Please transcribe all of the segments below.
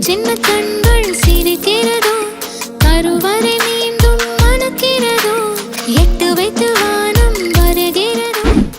சின்ன கண்கள் சிரிக்கிறதோ கருவறை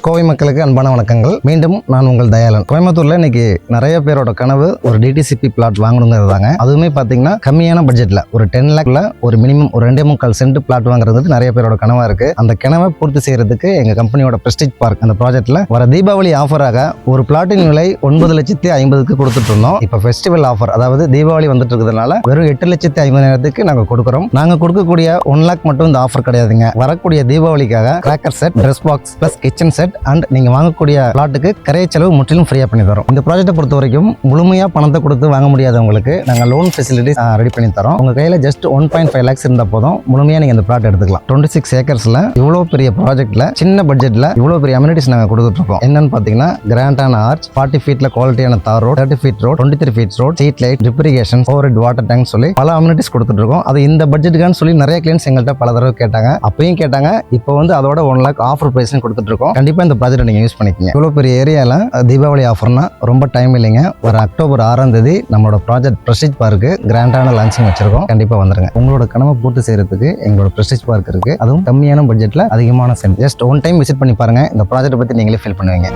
கோவை மக்களுக்கு அன்பான வணக்கங்கள். மீண்டும் நான் உங்கள் தயாளன். கோயம்புத்தூர்ல இன்னைக்கு நிறைய பேரோட கனவு ஒரு டிடிசிபி பிளாட் வாங்கணுங்கிறது தாங்க. அதுவுமே பார்த்தீங்கன்னா கம்மியான பட்ஜெட்ல ஒரு டென் லேக்ல ஒரு மினிமம் ஒரு ரெண்டே முக்கால் சென்ட் பிளாட் வாங்குறது நிறைய பேரோட கனவா இருக்கு. அந்த கனவை பூர்த்தி செய்யறதுக்கு எங்க கம்பெனியோட பிரஸ்டிஜ் பார்க் அந்த ப்ராஜெக்ட்ல வர தீபாவளி ஆஃபராக ஒரு பிளாட்டின் விலை ஒன்பது லட்சத்தி ஐம்பதுக்கு கொடுத்துட்டு இருந்தோம். இப்போ ஃபெஸ்டிவல் ஆஃபர் அதாவது தீபாவளி வந்துட்டு இருக்கிறதுனால வெறும் எட்டு லட்சத்தி ஐம்பதாயிரத்துக்கு நாங்கள் கொடுக்குறோம். நாங்கள் கொடுக்கக்கூடிய ஒன் லேக் மட்டும் இந்த ஆஃபர் கிடையாதுங்க. வரக்கூடிய தீபாவளிக்காக cracker set dress box plus kitchen set and நீங்கள் வாங்கக்கூடிய பிளாட்டுக்கு கரைய செலவு முற்றிலும் ஃப்ரீயாக பண்ணி தரோம். இந்த ப்ராஜெக்ட்டை பொறுத்த வரைக்கும் முழுமையாக பணத்தை கொடுத்து வாங்க முடியாதவங்களுக்கு நாங்கள் லோன் ஃபெசிலிட்டிஸ் ரெடி பண்ணி தரோம். உங்கள் கையில் just one point five lakhs இருந்தால் போதும். முழுமையாக நீங்கள் இந்த பிளாட் எடுத்துக்கலாம். டுவெண்ட்டி சிக்ஸ் ஏக்கர்ஸில் இவ்வளோ பெரிய ப்ராஜெக்ட்டில் சின்ன பட்ஜெட்டில் இவ்வளோ பெரிய அமினிட்டிஸ் நாங்கள் கொடுத்துட்ருக்கோம் என்னென்னு என்னன்னு பார்த்தீங்கன்னா கிராண்டான ஆர்ச் ஃபார்ட்டி ஃபீட்டில் குவாலிட்டியான தார் road thirty feet road twenty three feet road street light ட்ரிப்ரிகேஷன் over water tank சொல்லி பல அம்யூனிட்டிஸ் கொடுத்துட்ருக்கோம் அது இந்த பட்ஜெட்டுக்கான்னு சொல்லி நிறைய கிளைண்ட்ஸ் எங்கள்கிட்ட பல தடவை கேட்டாங்க. அப்பயும் கேட்டாங்க. இப்போ வந்து அதோட ஒன் லேக் ஆஃபர் ப்ரைஸ்னு கொடுத்துட்ருக்கோம் கண்டிப்பாக இந்த ப்ராஜெக்ட் நீங்கள் யூஸ் பண்ணிக்கோங்க. இவ்வளோ பெரிய ஏரியாவில் தீபாவளி ஆஃபர்னா ரொம்ப டைம் இல்லைங்க. ஒரு அக்டோபர் ஆறாம் தேதி நம்மளோட ப்ராஜெக்ட் பிரஸ்டிஜ் பார்க்கு கிராண்டான லான்ச்சிங் வச்சிருக்கோம். கண்டிப்பாக வந்துருங்க. உங்களோட கனவை பூர்த்தி செய்யறதுக்கு எங்களோட பிரஸ்டிஜ் பார்க் இருக்கு. அதுவும் கம்மியான பட்ஜெட்டில் அதிகமான cent just one time visit பண்ணி பாருங்க. இந்த ப்ராஜெக்ட் பற்றி நீங்களே ஃபீல் பண்ணுவீங்க.